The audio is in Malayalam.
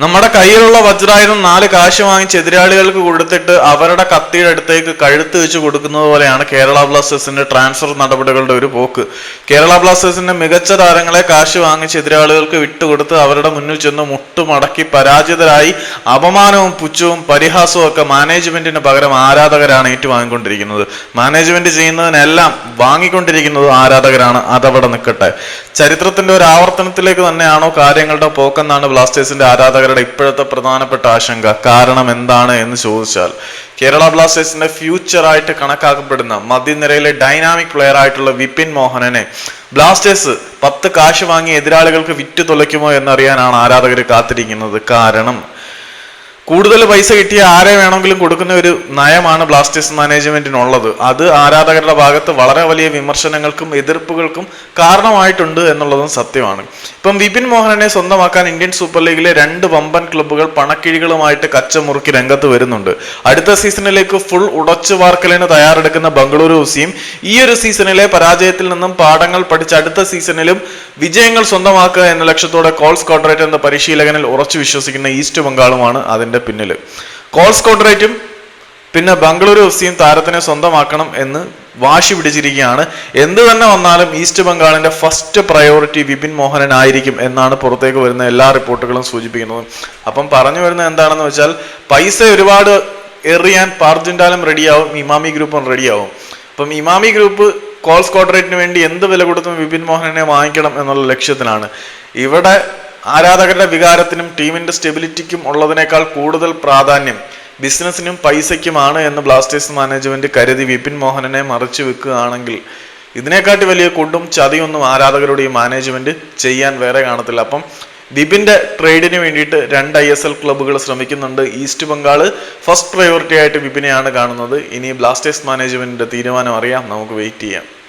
നമ്മുടെ കയ്യിലുള്ള വജ്രായുധം നാല് കാശ് വാങ്ങിച്ച് എതിരാളികൾക്ക് കൊടുത്തിട്ട് അവരുടെ കത്തിയുടെ അടുത്തേക്ക് കഴുത്ത് വെച്ച് കൊടുക്കുന്നത് പോലെയാണ് കേരള ബ്ലാസ്റ്റേഴ്സിന്റെ ട്രാൻസ്ഫർ നടപടികളുടെ ഒരു പോക്ക്. കേരള ബ്ലാസ്റ്റേഴ്സിന്റെ മികച്ച താരങ്ങളെ കാശ് വാങ്ങിച്ച് എതിരാളികൾക്ക് വിട്ടുകൊടുത്ത് അവരുടെ മുന്നിൽ ചെന്ന് മുട്ടുമടക്കി പരാജിതരായി അപമാനവും പുച്ഛവും പരിഹാസവും ഒക്കെ മാനേജ്മെന്റിന് പകരം ആരാധകരാണ് ഏറ്റുവാങ്ങിക്കൊണ്ടിരിക്കുന്നത്. മാനേജ്മെന്റ് ചെയ്യുന്നതിനെല്ലാം വാങ്ങിക്കൊണ്ടിരിക്കുന്നത് ആരാധകരാണ്. അതവിടെ നിൽക്കട്ടെ. ചരിത്രത്തിന്റെ ഒരു ആവർത്തനത്തിലേക്ക് തന്നെയാണോ കാര്യങ്ങളുടെ പോക്കെന്നാണ് ബ്ലാസ്റ്റേഴ്സിന്റെ ആരാധകരുടെ ഇപ്പോഴത്തെ പ്രധാനപ്പെട്ട ആശങ്ക കാരണം എന്താണ് എന്ന് ചോദിച്ചാൽ കേരള ബ്ലാസ്റ്റേഴ്സിന്റെ ഫ്യൂച്ചർ ആയിട്ട് കണക്കാക്കപ്പെടുന്ന മധ്യനിരയിലെ ഡൈനാമിക് പ്ലെയർ ആയിട്ടുള്ള വിപിൻ മോഹനനെ ബ്ലാസ്റ്റേഴ്സ് പത്ത് കാശ് വാങ്ങി എതിരാളികൾക്ക് വിറ്റ് തുലയ്ക്കുമോ എന്നറിയാനാണ് ആരാധകർ കാത്തിരിക്കുന്നത്. കാരണം കൂടുതൽ പൈസ കിട്ടിയ ആരെ വേണമെങ്കിലും കൊടുക്കുന്ന ഒരു നയമാണ് ബ്ലാസ്റ്റേഴ്സ് മാനേജ്മെന്റിനുള്ളത്. അത് ആരാധകരുടെ ഭാഗത്ത് വളരെ വലിയ വിമർശനങ്ങൾക്കും എതിർപ്പുകൾക്കും കാരണമായിട്ടുണ്ട് എന്നുള്ളതും സത്യമാണ്. ഇപ്പം വിപിൻ മോഹനനെ സ്വന്തമാക്കാൻ ഇന്ത്യൻ സൂപ്പർ ലീഗിലെ രണ്ട് വമ്പൻ ക്ലബ്ബുകൾ പണക്കിഴികളുമായിട്ട് കച്ചമുറുക്കി രംഗത്ത് വരുന്നുണ്ട്. അടുത്ത സീസണിലേക്ക് ഫുൾ ഉടച്ചു വാർക്കലിന് തയ്യാറെടുക്കുന്ന ബംഗളൂരു എഫ്സിയും ഈ ഒരു സീസണിലെ പരാജയത്തിൽ നിന്നും പാഠങ്ങൾ പഠിച്ച് അടുത്ത സീസണിലും വിജയങ്ങൾ സ്വന്തമാക്കുക എന്ന ലക്ഷ്യത്തോടെ കോൾസ് കോൺട്രേറ്റ് എന്ന പരിശീലകനിൽ ഉറച്ചു വിശ്വസിക്കുന്ന ഈസ്റ്റ് ബംഗാളുമാണ് അതിന്റെ പിന്നിൽ കോൾസ് കോൺട്രേറ്റും പിന്നെ ബംഗളൂരു എഫ് സിയും താരത്തിനെ സ്വന്തമാക്കണം എന്ന് വാശി പിടിച്ചിരിക്കുകയാണ്. എന്ത് തന്നെ വന്നാലും ഈസ്റ്റ് ബംഗാളിന്റെ ഫസ്റ്റ് പ്രയോറിറ്റി വിപിൻ മോഹനൻ ആയിരിക്കും എന്നാണ് പുറത്തേക്ക് വരുന്ന എല്ലാ റിപ്പോർട്ടുകളും സൂചിപ്പിക്കുന്നത്. അപ്പം പറഞ്ഞു വരുന്നത് എന്താണെന്ന് വെച്ചാൽ പൈസ ഒരുപാട് എറിയാൻ പാർജിൻഡാലും റെഡിയാവും ഇമാമി ഗ്രൂപ്പും റെഡിയാവും. അപ്പം ഇമാമി ഗ്രൂപ്പ് കോൾസ് കോർഡറേറ്റിന് വേണ്ടി എന്ത് വില കൊടുത്തും വിപിൻ മോഹനനെ വാങ്ങിക്കണം എന്നുള്ള ലക്ഷ്യത്തിലാണ്. ഇവിടെ ആരാധകരുടെ വികാരത്തിനും ടീമിന്റെ സ്റ്റെബിലിറ്റിക്കും ഉള്ളതിനേക്കാൾ കൂടുതൽ പ്രാധാന്യം ബിസിനസ്സിനും പൈസയ്ക്കുമാണ് എന്ന് ബ്ലാസ്റ്റേഴ്സ് മാനേജ്മെന്റ് കരുതി വിപിൻ മോഹനനെ മറിച്ചു വെക്കുകയാണെങ്കിൽ ഇതിനെക്കാട്ടി വലിയ കൊണ്ടും ചതിയൊന്നും ആരാധകരുടെ ഈ മാനേജ്മെന്റ് ചെയ്യാൻ വേറെ കാണത്തില്ല. അപ്പം വിപിന്റെ ട്രേഡിന് വേണ്ടിയിട്ട് രണ്ട് ഐ എസ് എൽ ക്ലബ്ബുകൾ ശ്രമിക്കുന്നുണ്ട്. ഈസ്റ്റ് ബംഗാൾ ഫസ്റ്റ് പ്രയോറിറ്റി ആയിട്ട് വിപിനെയാണ് കാണുന്നത്. ഇനി ബ്ലാസ്റ്റേഴ്സ് മാനേജ്മെന്റിന്റെ തീരുമാനം അറിയാം. നമുക്ക് വെയിറ്റ് ചെയ്യാം.